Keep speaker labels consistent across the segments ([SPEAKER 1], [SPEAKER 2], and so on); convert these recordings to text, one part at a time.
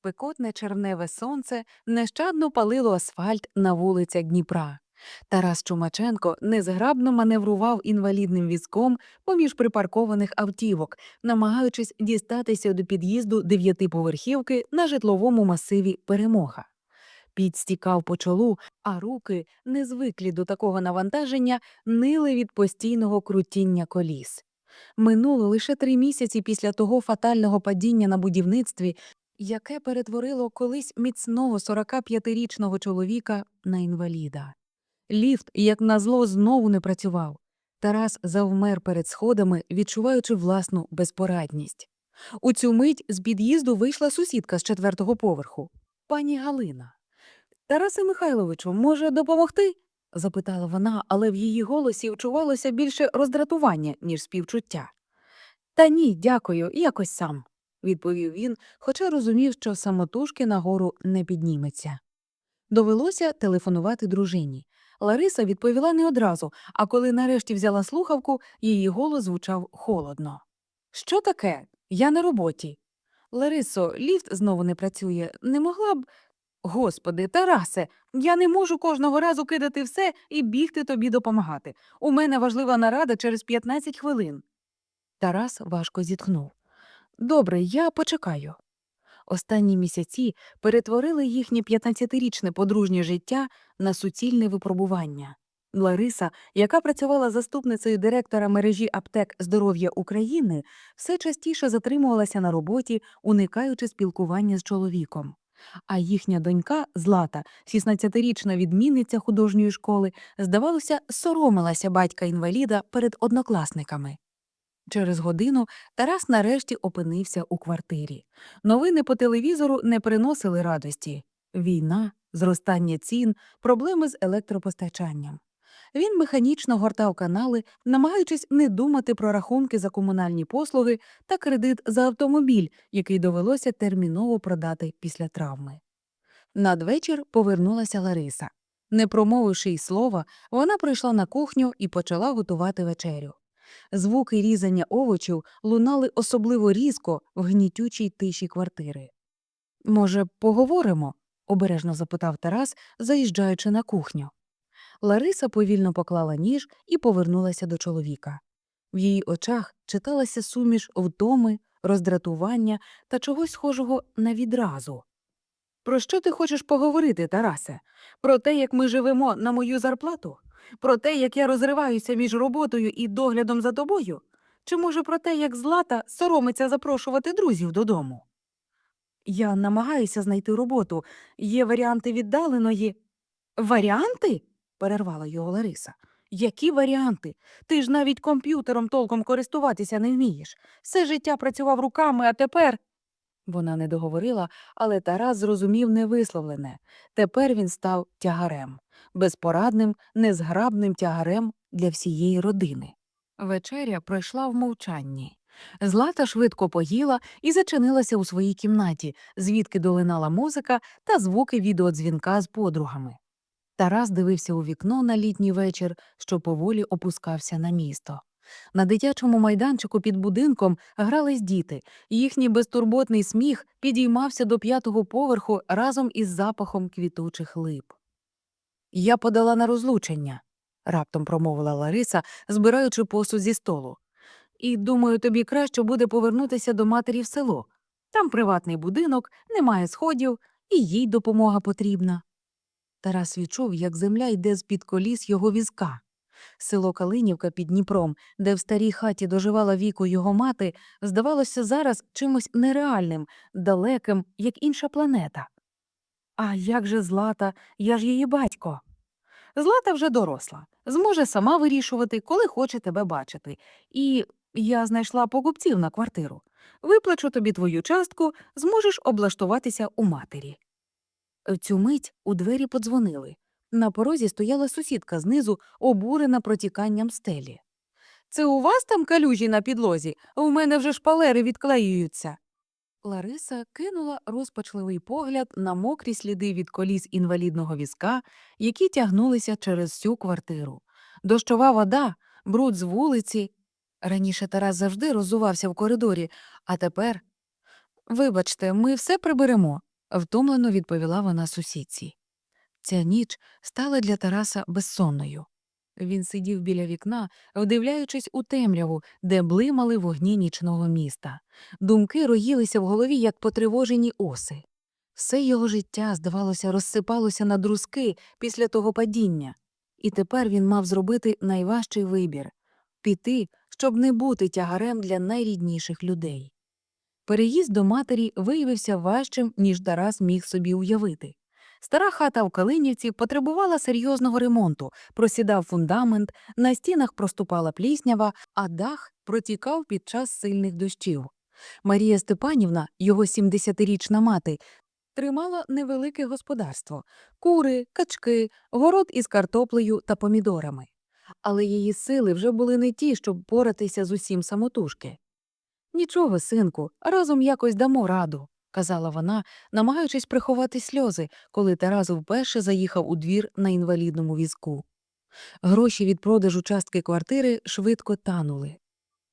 [SPEAKER 1] Спекотне червневе сонце нещадно палило асфальт на вулицях Дніпра. Тарас Чумаченко незграбно маневрував інвалідним візком поміж припаркованих автівок, намагаючись дістатися до під'їзду дев'ятиповерхівки на житловому масиві Перемога. Піт стікав по чолу, а руки, незвиклі до такого навантаження, нили від постійного крутіння коліс. Минуло лише три місяці після того фатального падіння на будівництві, яке перетворило колись міцного 45-річного чоловіка на інваліда. Ліфт, як назло, знову не працював. Тарас завмер перед сходами, відчуваючи власну безпорадність. У цю мить з під'їзду вийшла сусідка з четвертого поверху пані Галина. Тарасе Михайловичу, може допомогти? запитала вона, але в її голосі вчувалося більше роздратування, ніж співчуття. Та ні, дякую, якось сам, відповів він, хоча розумів, що самотужки нагору не підніметься. Довелося телефонувати дружині. Лариса відповіла не одразу, а коли нарешті взяла слухавку, її голос звучав холодно. Що таке? Я на роботі. Ларисо, ліфт знову не працює. Не могла б. Господи, Тарасе, я не можу кожного разу кидати все і бігти тобі допомагати. У мене важлива нарада через 15 хвилин. Тарас важко зітхнув. Добре, я почекаю. Останні місяці перетворили їхнє 15-річне подружнє життя на суцільне випробування. Лариса, яка працювала заступницею директора мережі аптек здоров'я України, все частіше затримувалася на роботі, уникаючи спілкування з чоловіком. А їхня донька Злата, 16-річна відмінниця художньої школи, здавалося, соромилася батька інваліда перед однокласниками. Через годину Тарас нарешті опинився у квартирі. Новини по телевізору не приносили радості. Війна, зростання цін, проблеми з електропостачанням. Він механічно гортав канали, намагаючись не думати про рахунки за комунальні послуги та кредит за автомобіль, який довелося терміново продати після травми. Надвечір повернулася Лариса. Не промовивши й слова, вона прийшла на кухню і почала готувати вечерю. Звуки різання овочів лунали особливо різко в гнітючій тиші квартири. Може, поговоримо? обережно запитав Тарас, заїжджаючи на кухню. Лариса повільно поклала ніж і повернулася до чоловіка. В її очах читалася суміш втоми, роздратування та чогось схожого на відразу. Про що ти хочеш поговорити, Тарасе? Про те, як ми живемо на мою зарплату? Про те, як я розриваюся між роботою і доглядом за тобою? Чи може про те, як злата соромиться запрошувати друзів додому? Я намагаюся знайти роботу. Є варіанти віддаленої. Варіанти? перервала його Лариса. Які варіанти? Ти ж навіть комп'ютером толком користуватися не вмієш. Все життя працював руками, а тепер. Вона не договорила, але Тарас зрозумів невисловлене. Тепер він став тягарем, безпорадним, незграбним тягарем для всієї родини. Вечеря пройшла в мовчанні. Злата швидко поїла і зачинилася у своїй кімнаті, звідки долинала музика та звуки відеодзвінка з подругами. Тарас дивився у вікно на літній вечір, що поволі опускався на місто. На дитячому майданчику під будинком грались діти, їхній безтурботний сміх підіймався до п'ятого поверху разом із запахом квітучих лип. Я подала на розлучення, раптом промовила Лариса, збираючи посуд зі столу. І думаю, тобі краще буде повернутися до матері в село. Там приватний будинок, немає сходів, і їй допомога потрібна. Тарас відчув, як земля йде з-під коліс його візка. Село Калинівка під Дніпром, де в старій хаті доживала віку його мати, здавалося зараз чимось нереальним, далеким, як інша планета. А як же Злата, я ж її батько. Злата вже доросла, зможе сама вирішувати, коли хоче тебе бачити. І я знайшла покупців на квартиру. Виплачу тобі твою частку, зможеш облаштуватися у матері. В цю мить у двері подзвонили. На порозі стояла сусідка знизу, обурена протіканням стелі. Це у вас там калюжі на підлозі? У мене вже шпалери відклеюються. Лариса кинула розпачливий погляд на мокрі сліди від коліс інвалідного візка, які тягнулися через всю квартиру. Дощова вода, бруд з вулиці. Раніше Тарас завжди роззувався в коридорі, а тепер. Вибачте, ми все приберемо, втомлено відповіла вона сусідці. Ця ніч стала для Тараса безсонною. Він сидів біля вікна, вдивляючись у темряву, де блимали вогні нічного міста. Думки роїлися в голові, як потривожені оси. Все його життя, здавалося, розсипалося на друзки після того падіння, і тепер він мав зробити найважчий вибір піти, щоб не бути тягарем для найрідніших людей. Переїзд до матері виявився важчим, ніж Тарас міг собі уявити. Стара хата в Калинівці потребувала серйозного ремонту, просідав фундамент, на стінах проступала пліснява, а дах протікав під час сильних дощів. Марія Степанівна, його 70-річна мати, тримала невелике господарство кури, качки, город із картоплею та помідорами. Але її сили вже були не ті, щоб поратися з усім самотужки. Нічого, синку, разом якось дамо раду, казала вона, намагаючись приховати сльози, коли Тарас вперше заїхав у двір на інвалідному візку. Гроші від продажу частки квартири швидко танули.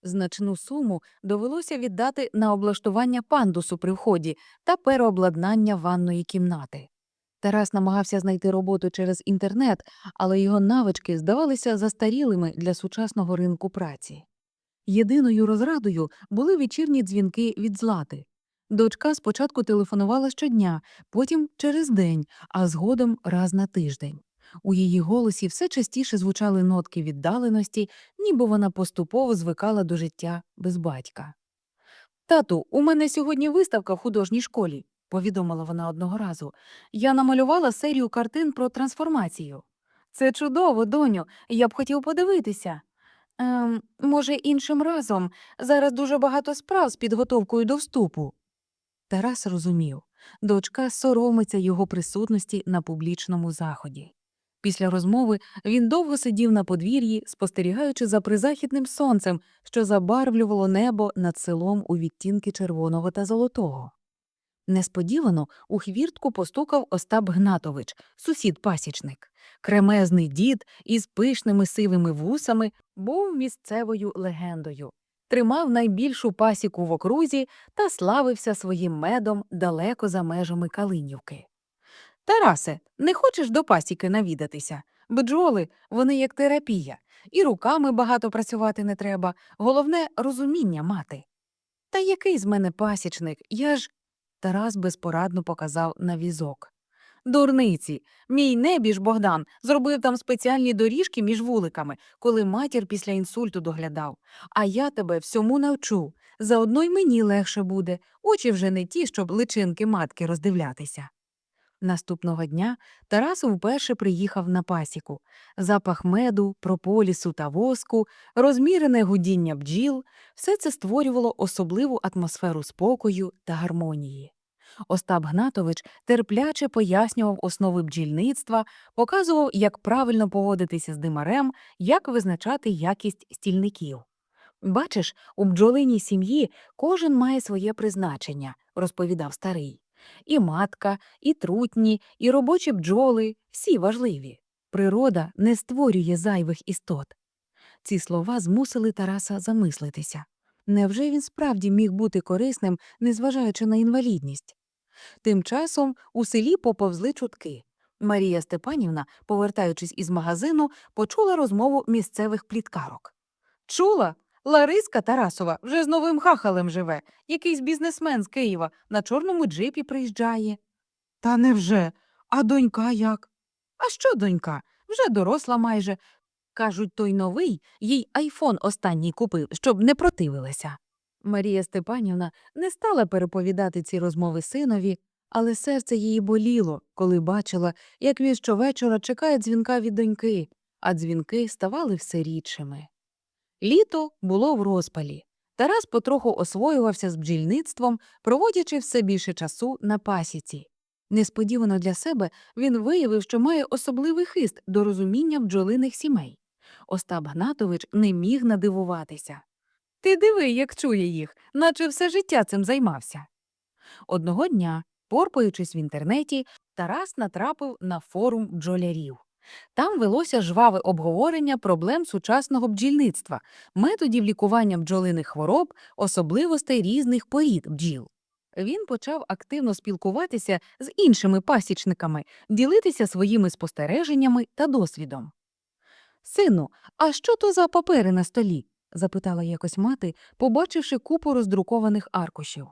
[SPEAKER 1] Значну суму довелося віддати на облаштування пандусу при вході та переобладнання ванної кімнати. Тарас намагався знайти роботу через інтернет, але його навички здавалися застарілими для сучасного ринку праці. Єдиною розрадою були вечірні дзвінки від злати. Дочка спочатку телефонувала щодня, потім через день, а згодом раз на тиждень. У її голосі все частіше звучали нотки віддаленості, ніби вона поступово звикала до життя без батька. Тату, у мене сьогодні виставка в художній школі, повідомила вона одного разу. Я намалювала серію картин про трансформацію. Це чудово, доню, я б хотів подивитися. Ем, може, іншим разом. Зараз дуже багато справ з підготовкою до вступу. Тарас розумів, дочка соромиться його присутності на публічному заході. Після розмови він довго сидів на подвір'ї, спостерігаючи за призахідним сонцем, що забарвлювало небо над селом у відтінки червоного та золотого. Несподівано у хвіртку постукав Остап Гнатович, сусід-пасічник. Кремезний дід із пишними сивими вусами був місцевою легендою. Тримав найбільшу пасіку в окрузі та славився своїм медом далеко за межами Калинівки. Тарасе, не хочеш до пасіки навідатися? Бджоли, вони як терапія, і руками багато працювати не треба, головне розуміння мати. Та який з мене пасічник? Я ж. Тарас безпорадно показав на візок. Дурниці, мій небіж Богдан зробив там спеціальні доріжки між вуликами, коли матір після інсульту доглядав. А я тебе всьому навчу. Заодно й мені легше буде, очі вже не ті, щоб личинки матки роздивлятися. Наступного дня Тарас вперше приїхав на пасіку. Запах меду, прополісу та воску, розмірене гудіння бджіл все це створювало особливу атмосферу спокою та гармонії. Остап Гнатович терпляче пояснював основи бджільництва, показував, як правильно поводитися з димарем, як визначати якість стільників. Бачиш, у бджолиній сім'ї кожен має своє призначення, розповідав старий. І матка, і трутні, і робочі бджоли всі важливі. Природа не створює зайвих істот. Ці слова змусили Тараса замислитися. Невже він справді міг бути корисним, незважаючи на інвалідність? Тим часом у селі поповзли чутки. Марія Степанівна, повертаючись із магазину, почула розмову місцевих пліткарок. Чула? Лариска Тарасова вже з новим хахалем живе. Якийсь бізнесмен з Києва на чорному джипі приїжджає. Та невже? А донька як? А що донька? Вже доросла майже. Кажуть, той новий їй айфон останній купив, щоб не противилася. Марія Степанівна не стала переповідати ці розмови синові, але серце її боліло, коли бачила, як він щовечора чекає дзвінка від доньки, а дзвінки ставали все рідшими. Літо було в розпалі. Тарас потроху освоювався з бджільництвом, проводячи все більше часу на пасіці. Несподівано для себе він виявив, що має особливий хист до розуміння бджолиних сімей. Остап Гнатович не міг надивуватися. Ти диви, як чує їх, наче все життя цим займався. Одного дня, порпаючись в інтернеті, Тарас натрапив на форум бджолярів. Там велося жваве обговорення проблем сучасного бджільництва, методів лікування бджолиних хвороб, особливостей різних порід бджіл. він почав активно спілкуватися з іншими пасічниками, ділитися своїми спостереженнями та досвідом. Сину, а що то за папери на столі? Запитала якось мати, побачивши купу роздрукованих аркушів.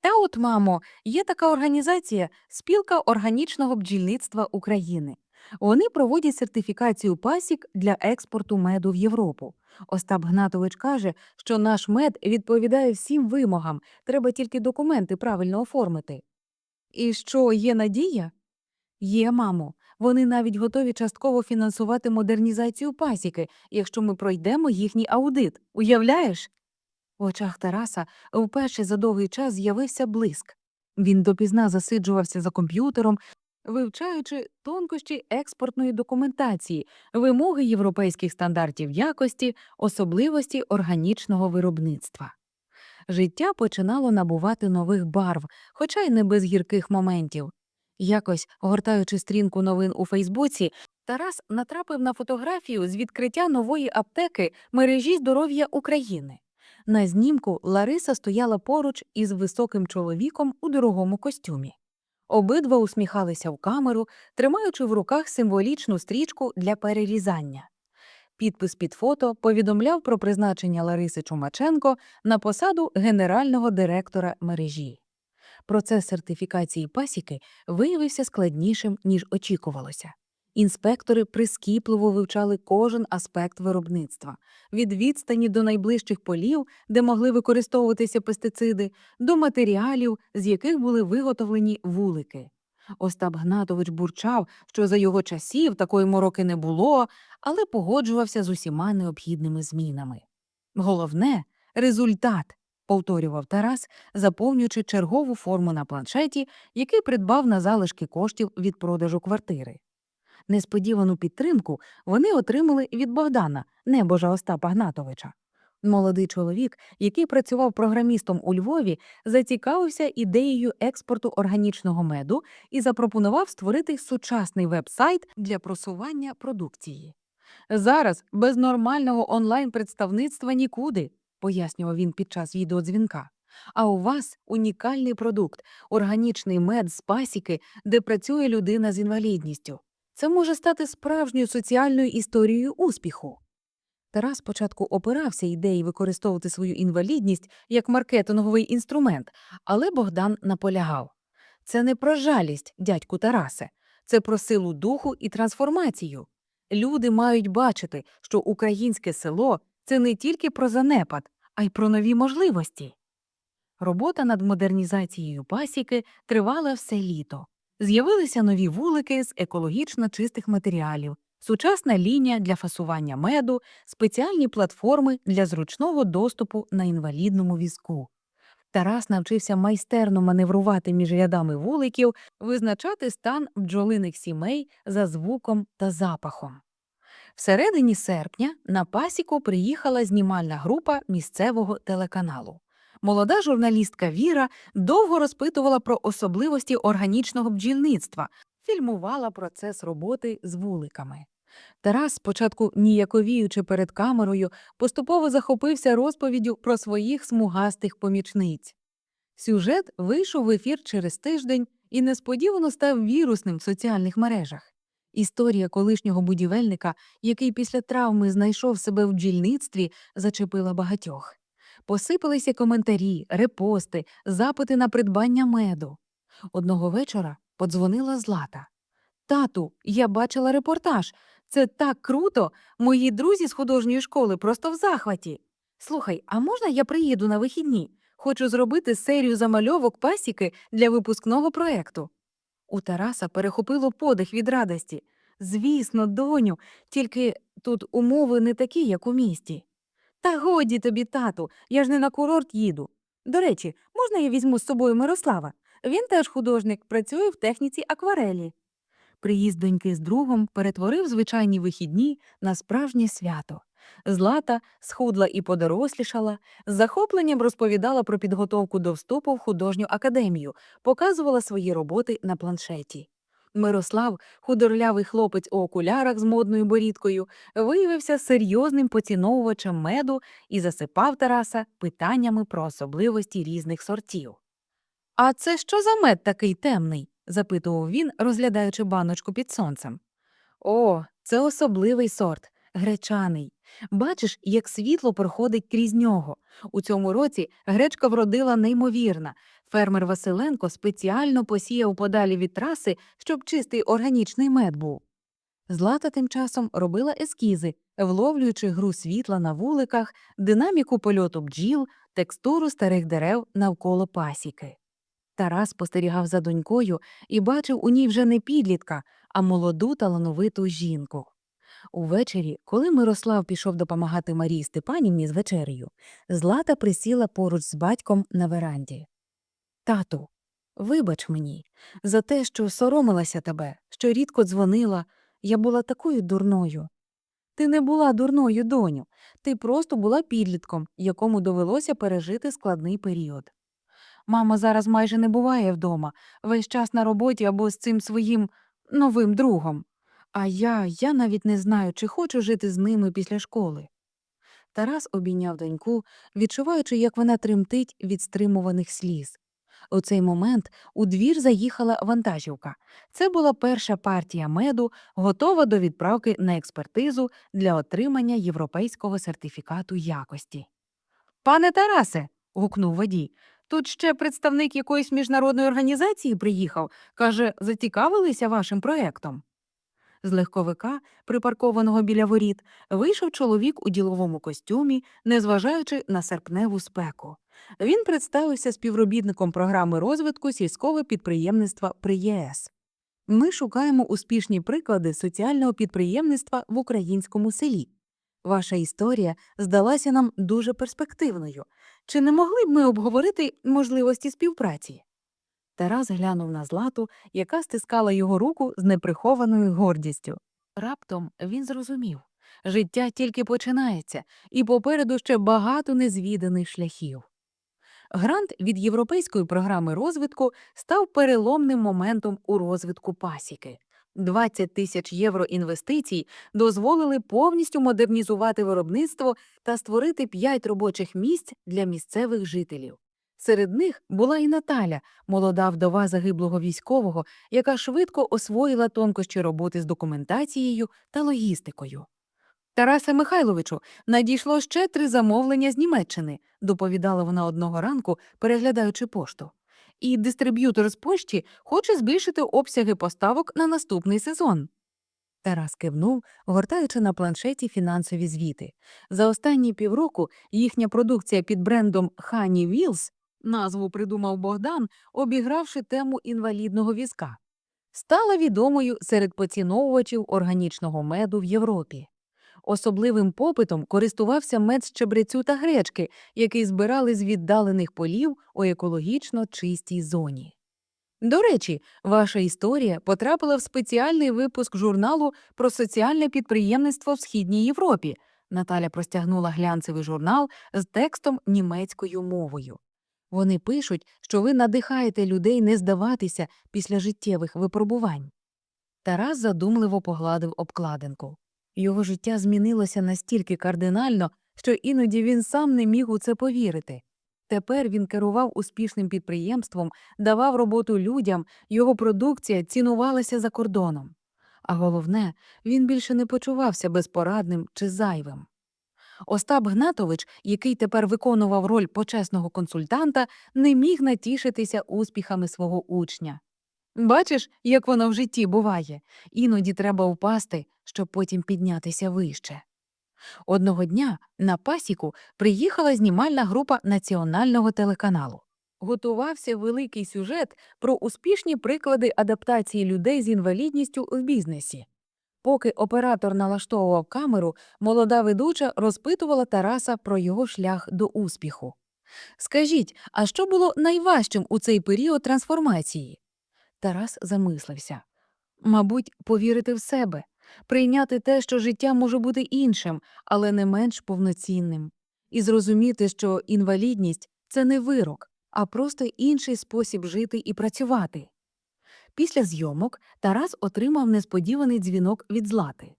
[SPEAKER 1] Та от, мамо, є така організація Спілка органічного бджільництва України. Вони проводять сертифікацію пасік для експорту меду в Європу. Остап Гнатович каже, що наш мед відповідає всім вимогам, треба тільки документи правильно оформити. І що, є надія? Є, мамо. Вони навіть готові частково фінансувати модернізацію пасіки, якщо ми пройдемо їхній аудит. Уявляєш? В очах Тараса вперше за довгий час з'явився блиск. Він допізна засиджувався за комп'ютером, вивчаючи тонкощі експортної документації, вимоги європейських стандартів якості, особливості органічного виробництва. Життя починало набувати нових барв, хоча й не без гірких моментів. Якось, гортаючи стрінку новин у Фейсбуці, Тарас натрапив на фотографію з відкриття нової аптеки мережі здоров'я України. На знімку Лариса стояла поруч із високим чоловіком у дорогому костюмі. Обидва усміхалися в камеру, тримаючи в руках символічну стрічку для перерізання. Підпис під фото повідомляв про призначення Лариси Чумаченко на посаду генерального директора мережі. Процес сертифікації пасіки виявився складнішим, ніж очікувалося. Інспектори прискіпливо вивчали кожен аспект виробництва від відстані до найближчих полів, де могли використовуватися пестициди, до матеріалів, з яких були виготовлені вулики. Остап Гнатович бурчав, що за його часів такої мороки не було, але погоджувався з усіма необхідними змінами. Головне результат, повторював Тарас, заповнюючи чергову форму на планшеті, який придбав на залишки коштів від продажу квартири. Несподівану підтримку вони отримали від Богдана, небожа Остапа Гнатовича. Молодий чоловік, який працював програмістом у Львові, зацікавився ідеєю експорту органічного меду і запропонував створити сучасний веб-сайт для просування продукції. Зараз без нормального онлайн-представництва нікуди, пояснював він під час відеодзвінка. А у вас унікальний продукт органічний мед з пасіки, де працює людина з інвалідністю. Це може стати справжньою соціальною історією успіху. Тарас спочатку опирався ідеї використовувати свою інвалідність як маркетинговий інструмент, але Богдан наполягав це не про жалість, дядьку Тарасе, це про силу духу і трансформацію. Люди мають бачити, що українське село це не тільки про занепад, а й про нові можливості. Робота над модернізацією пасіки тривала все літо. З'явилися нові вулики з екологічно чистих матеріалів, сучасна лінія для фасування меду, спеціальні платформи для зручного доступу на інвалідному візку. Тарас навчився майстерно маневрувати між рядами вуликів, визначати стан бджолиних сімей за звуком та запахом. Всередині серпня на пасіку приїхала знімальна група місцевого телеканалу. Молода журналістка Віра довго розпитувала про особливості органічного бджільництва, фільмувала процес роботи з вуликами. Тарас, спочатку ніяковіючи перед камерою, поступово захопився розповіддю про своїх смугастих помічниць. Сюжет вийшов в ефір через тиждень і несподівано став вірусним в соціальних мережах. Історія колишнього будівельника, який після травми знайшов себе в бджільництві, зачепила багатьох. Посипалися коментарі, репости, запити на придбання меду. Одного вечора подзвонила Злата. Тату, я бачила репортаж. Це так круто. Мої друзі з художньої школи просто в захваті. Слухай, а можна я приїду на вихідні? Хочу зробити серію замальовок пасіки для випускного проекту. У Тараса перехопило подих від радості. Звісно, доню, тільки тут умови не такі, як у місті. Та годі тобі, тату, я ж не на курорт їду. До речі, можна я візьму з собою Мирослава? Він теж художник, працює в техніці акварелі. Приїзд доньки з другом перетворив звичайні вихідні на справжнє свято. Злата схудла і подорослішала, з захопленням розповідала про підготовку до вступу в художню академію, показувала свої роботи на планшеті. Мирослав, худорлявий хлопець у окулярах з модною борідкою, виявився серйозним поціновувачем меду і засипав Тараса питаннями про особливості різних сортів. А це що за мед такий темний? запитував він, розглядаючи баночку під сонцем. О, це особливий сорт, гречаний. Бачиш, як світло проходить крізь нього. У цьому році гречка вродила неймовірна. Фермер Василенко спеціально посіяв подалі від траси, щоб чистий органічний мед був. Злата тим часом робила ескізи, вловлюючи гру світла на вуликах, динаміку польоту бджіл, текстуру старих дерев навколо пасіки. Тарас спостерігав за донькою і бачив у ній вже не підлітка, а молоду талановиту жінку. Увечері, коли Мирослав пішов допомагати Марії Степанівні з вечерею, Злата присіла поруч з батьком на веранді. Тату, вибач мені за те, що соромилася тебе, що рідко дзвонила, я була такою дурною. Ти не була дурною, доню, ти просто була підлітком, якому довелося пережити складний період. Мама зараз майже не буває вдома, весь час на роботі або з цим своїм новим другом. А я, я навіть не знаю, чи хочу жити з ними після школи. Тарас обійняв доньку, відчуваючи, як вона тремтить від стримуваних сліз. У цей момент у двір заїхала вантажівка. Це була перша партія меду, готова до відправки на експертизу для отримання європейського сертифікату якості. Пане Тарасе. гукнув водій. Тут ще представник якоїсь міжнародної організації приїхав, каже, зацікавилися вашим проектом. З легковика, припаркованого біля воріт, вийшов чоловік у діловому костюмі, незважаючи на серпневу спеку. Він представився співробітником програми розвитку сільського підприємництва при ЄС. Ми шукаємо успішні приклади соціального підприємництва в українському селі. Ваша історія здалася нам дуже перспективною. Чи не могли б ми обговорити можливості співпраці? Тарас глянув на злату, яка стискала його руку з неприхованою гордістю. Раптом він зрозумів життя тільки починається, і попереду ще багато незвіданих шляхів. Грант від Європейської програми розвитку став переломним моментом у розвитку пасіки. 20 тисяч євро інвестицій дозволили повністю модернізувати виробництво та створити 5 робочих місць для місцевих жителів. Серед них була і Наталя, молода вдова загиблого військового, яка швидко освоїла тонкощі роботи з документацією та логістикою. Тарасе Михайловичу, надійшло ще три замовлення з Німеччини, доповідала вона одного ранку, переглядаючи пошту. І дистриб'ютор з пошті хоче збільшити обсяги поставок на наступний сезон. Тарас кивнув, гортаючи на планшеті фінансові звіти. За останні півроку їхня продукція під брендом Honey Wheels, назву придумав Богдан, обігравши тему інвалідного візка, стала відомою серед поціновувачів органічного меду в Європі. Особливим попитом користувався мед з чебрецю та гречки, який збирали з віддалених полів у екологічно чистій зоні. До речі, ваша історія потрапила в спеціальний випуск журналу про соціальне підприємництво в Східній Європі. Наталя простягнула глянцевий журнал з текстом німецькою мовою. Вони пишуть, що ви надихаєте людей не здаватися після життєвих випробувань. Тарас задумливо погладив обкладинку. Його життя змінилося настільки кардинально, що іноді він сам не міг у це повірити. Тепер він керував успішним підприємством, давав роботу людям, його продукція цінувалася за кордоном. А головне, він більше не почувався безпорадним чи зайвим. Остап Гнатович, який тепер виконував роль почесного консультанта, не міг натішитися успіхами свого учня. Бачиш, як воно в житті буває, іноді треба впасти, щоб потім піднятися вище. Одного дня на пасіку приїхала знімальна група національного телеканалу. Готувався великий сюжет про успішні приклади адаптації людей з інвалідністю в бізнесі. Поки оператор налаштовував камеру, молода ведуча розпитувала Тараса про його шлях до успіху. Скажіть, а що було найважчим у цей період трансформації? Тарас замислився. Мабуть, повірити в себе, прийняти те, що життя може бути іншим, але не менш повноцінним, і зрозуміти, що інвалідність це не вирок, а просто інший спосіб жити і працювати. Після зйомок Тарас отримав несподіваний дзвінок від Злати.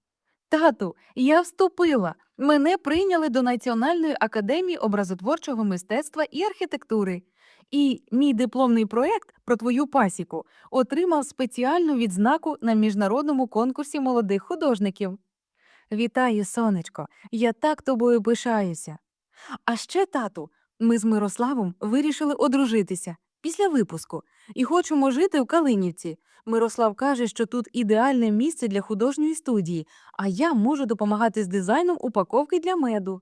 [SPEAKER 1] Тату, я вступила. Мене прийняли до Національної академії образотворчого мистецтва і архітектури. І мій дипломний проєкт про твою пасіку отримав спеціальну відзнаку на міжнародному конкурсі молодих художників. Вітаю, сонечко, я так тобою пишаюся. А ще, тату, ми з Мирославом вирішили одружитися після випуску і хочемо жити в Калинівці. Мирослав каже, що тут ідеальне місце для художньої студії, а я можу допомагати з дизайном упаковки для меду.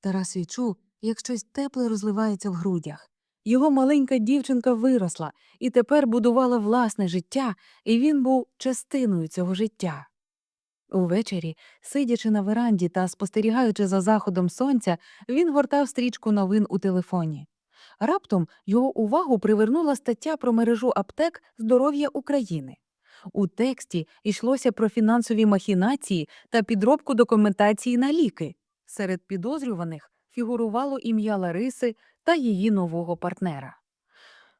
[SPEAKER 1] Тарас відчув, як щось тепле розливається в грудях. Його маленька дівчинка виросла і тепер будувала власне життя, і він був частиною цього життя. Увечері, сидячи на веранді та спостерігаючи за заходом сонця, він гортав стрічку новин у телефоні. Раптом його увагу привернула стаття про мережу аптек здоров'я України. У тексті йшлося про фінансові махінації та підробку документації на ліки. Серед підозрюваних фігурувало ім'я Лариси та її нового партнера.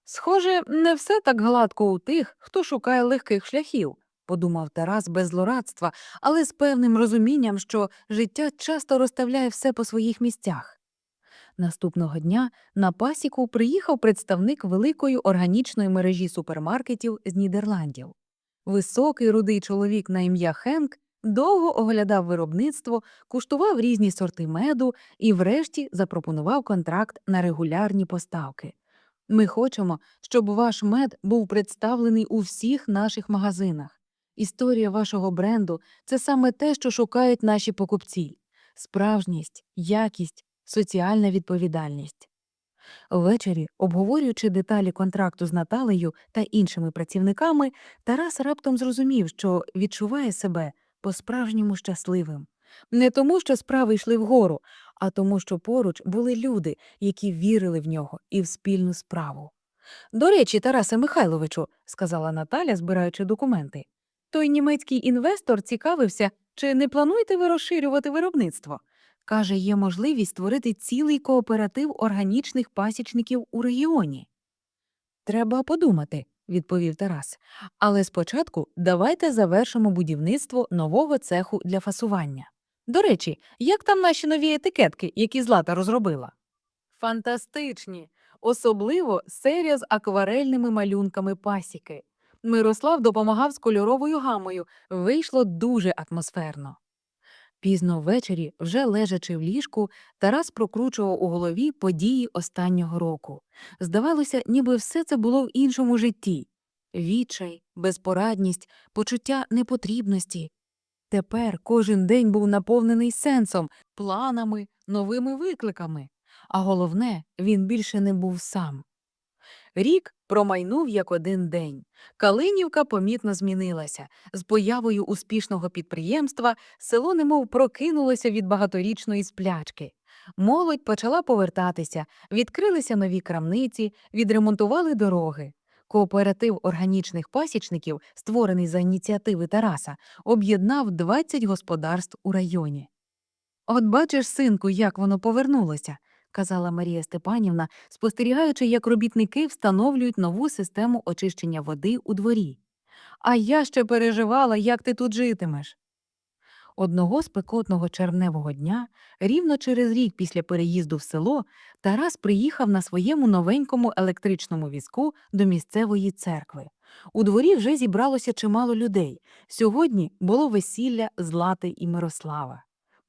[SPEAKER 1] Схоже, не все так гладко у тих, хто шукає легких шляхів, подумав Тарас без злорадства, але з певним розумінням, що життя часто розставляє все по своїх місцях. Наступного дня на пасіку приїхав представник великої органічної мережі супермаркетів з Нідерландів. Високий рудий чоловік на ім'я Хенк довго оглядав виробництво, куштував різні сорти меду і, врешті, запропонував контракт на регулярні поставки. Ми хочемо, щоб ваш мед був представлений у всіх наших магазинах. Історія вашого бренду це саме те, що шукають наші покупці справжність, якість, соціальна відповідальність. Ввечері, обговорюючи деталі контракту з Наталею та іншими працівниками, Тарас раптом зрозумів, що відчуває себе по-справжньому щасливим. Не тому, що справи йшли вгору, а тому, що поруч були люди, які вірили в нього і в спільну справу. До речі, Тарасе Михайловичу, сказала Наталя, збираючи документи, той німецький інвестор цікавився, чи не плануєте ви розширювати виробництво. Каже, є можливість створити цілий кооператив органічних пасічників у регіоні. Треба подумати, відповів Тарас. Але спочатку давайте завершимо будівництво нового цеху для фасування. До речі, як там наші нові етикетки, які Злата розробила? Фантастичні, особливо серія з акварельними малюнками пасіки. Мирослав допомагав з кольоровою гамою, вийшло дуже атмосферно. Пізно ввечері, вже лежачи в ліжку, Тарас прокручував у голові події останнього року. Здавалося, ніби все це було в іншому житті відчай, безпорадність, почуття непотрібності. Тепер кожен день був наповнений сенсом, планами, новими викликами. А головне, він більше не був сам. Рік промайнув як один день. Калинівка помітно змінилася. З появою успішного підприємства село немов прокинулося від багаторічної сплячки. Молодь почала повертатися, відкрилися нові крамниці, відремонтували дороги. Кооператив органічних пасічників, створений за ініціативи Тараса, об'єднав 20 господарств у районі. От бачиш, синку, як воно повернулося, казала Марія Степанівна, спостерігаючи, як робітники встановлюють нову систему очищення води у дворі. А я ще переживала, як ти тут житимеш. Одного спекотного червневого дня, рівно через рік після переїзду в село, Тарас приїхав на своєму новенькому електричному візку до місцевої церкви. У дворі вже зібралося чимало людей. Сьогодні було весілля Злати і Мирослава.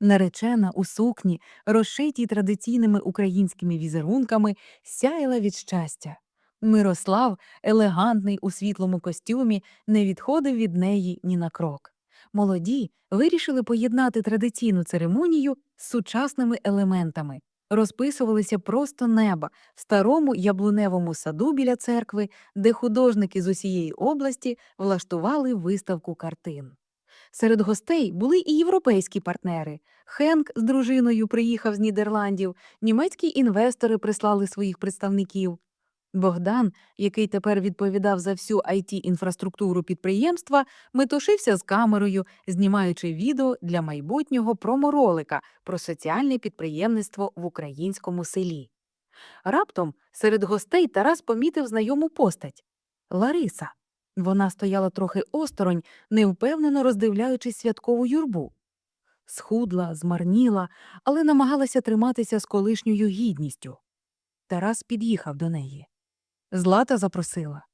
[SPEAKER 1] Наречена у сукні, розшитій традиційними українськими візерунками, сяяла від щастя. Мирослав, елегантний у світлому костюмі, не відходив від неї ні на крок. Молоді вирішили поєднати традиційну церемонію з сучасними елементами. Розписувалися просто неба в старому яблуневому саду біля церкви, де художники з усієї області влаштували виставку картин. Серед гостей були і європейські партнери. Хенк з дружиною приїхав з Нідерландів, німецькі інвестори прислали своїх представників. Богдан, який тепер відповідав за всю it інфраструктуру підприємства, метушився з камерою, знімаючи відео для майбутнього проморолика про соціальне підприємництво в українському селі. Раптом серед гостей Тарас помітив знайому постать Лариса. Вона стояла трохи осторонь, невпевнено роздивляючись святкову юрбу. Схудла, змарніла, але намагалася триматися з колишньою гідністю. Тарас під'їхав до неї. Злата запросила.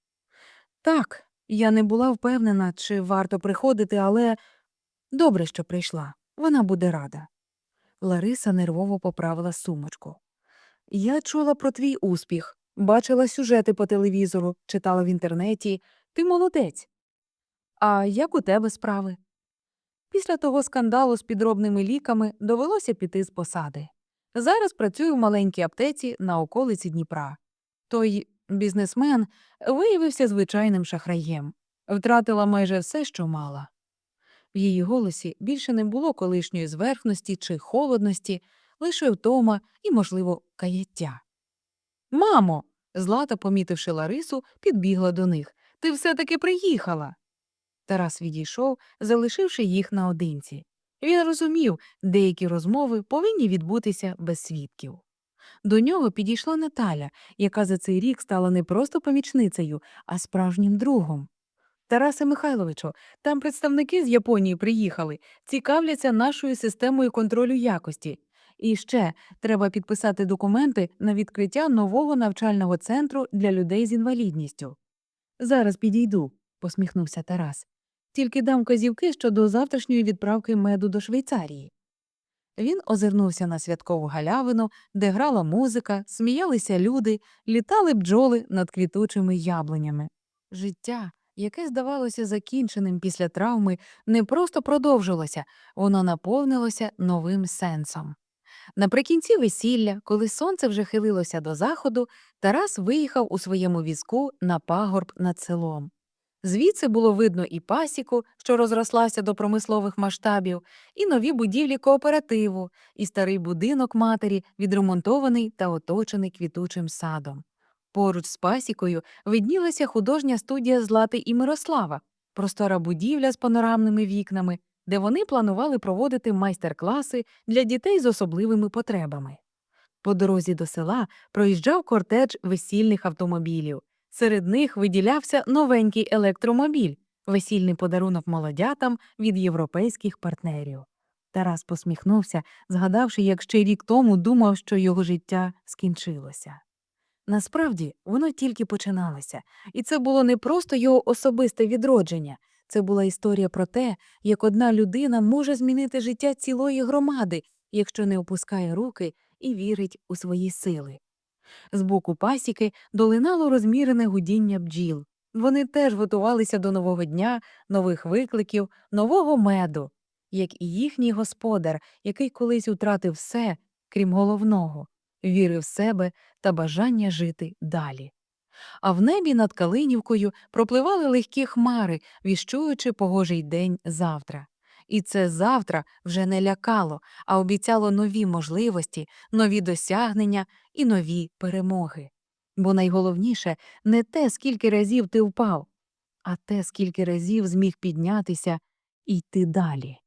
[SPEAKER 1] Так, я не була впевнена, чи варто приходити, але добре, що прийшла. Вона буде рада. Лариса нервово поправила сумочку. Я чула про твій успіх, бачила сюжети по телевізору, читала в інтернеті. Ти молодець. А як у тебе справи? Після того скандалу з підробними ліками довелося піти з посади. Зараз працюю в маленькій аптеці на околиці Дніпра. Той бізнесмен виявився звичайним шахраєм, втратила майже все, що мала. В її голосі більше не було колишньої зверхності чи холодності, лише втома і, можливо, каяття. Мамо. Злата, помітивши Ларису, підбігла до них. Ти все таки приїхала. Тарас відійшов, залишивши їх наодинці. Він розумів, деякі розмови повинні відбутися без свідків. До нього підійшла Наталя, яка за цей рік стала не просто помічницею, а справжнім другом. Тарасе Михайловичу, там представники з Японії приїхали, цікавляться нашою системою контролю якості. І ще треба підписати документи на відкриття нового навчального центру для людей з інвалідністю. Зараз підійду, посміхнувся Тарас. Тільки дам казівки щодо завтрашньої відправки меду до Швейцарії. Він озирнувся на святкову галявину, де грала музика, сміялися люди, літали бджоли над квітучими яблунями. Життя, яке здавалося закінченим після травми, не просто продовжилося, воно наповнилося новим сенсом. Наприкінці весілля, коли сонце вже хилилося до заходу, Тарас виїхав у своєму візку на пагорб над селом. Звідси було видно і пасіку, що розрослася до промислових масштабів, і нові будівлі кооперативу, і старий будинок матері, відремонтований та оточений квітучим садом. Поруч з пасікою виднілася художня студія Злати і Мирослава, простора будівля з панорамними вікнами, де вони планували проводити майстер-класи для дітей з особливими потребами. По дорозі до села проїжджав кортедж весільних автомобілів. Серед них виділявся новенький електромобіль, весільний подарунок молодятам від європейських партнерів. Тарас посміхнувся, згадавши, як ще рік тому думав, що його життя скінчилося. Насправді воно тільки починалося, і це було не просто його особисте відродження, це була історія про те, як одна людина може змінити життя цілої громади, якщо не опускає руки і вірить у свої сили. З боку пасіки долинало розмірене гудіння бджіл. Вони теж готувалися до нового дня, нових викликів, нового меду, як і їхній господар, який колись втратив все, крім головного віри в себе та бажання жити далі. А в небі над Калинівкою пропливали легкі хмари, віщуючи погожий день завтра. І це завтра вже не лякало, а обіцяло нові можливості, нові досягнення і нові перемоги. Бо найголовніше не те, скільки разів ти впав, а те, скільки разів зміг піднятися і йти далі.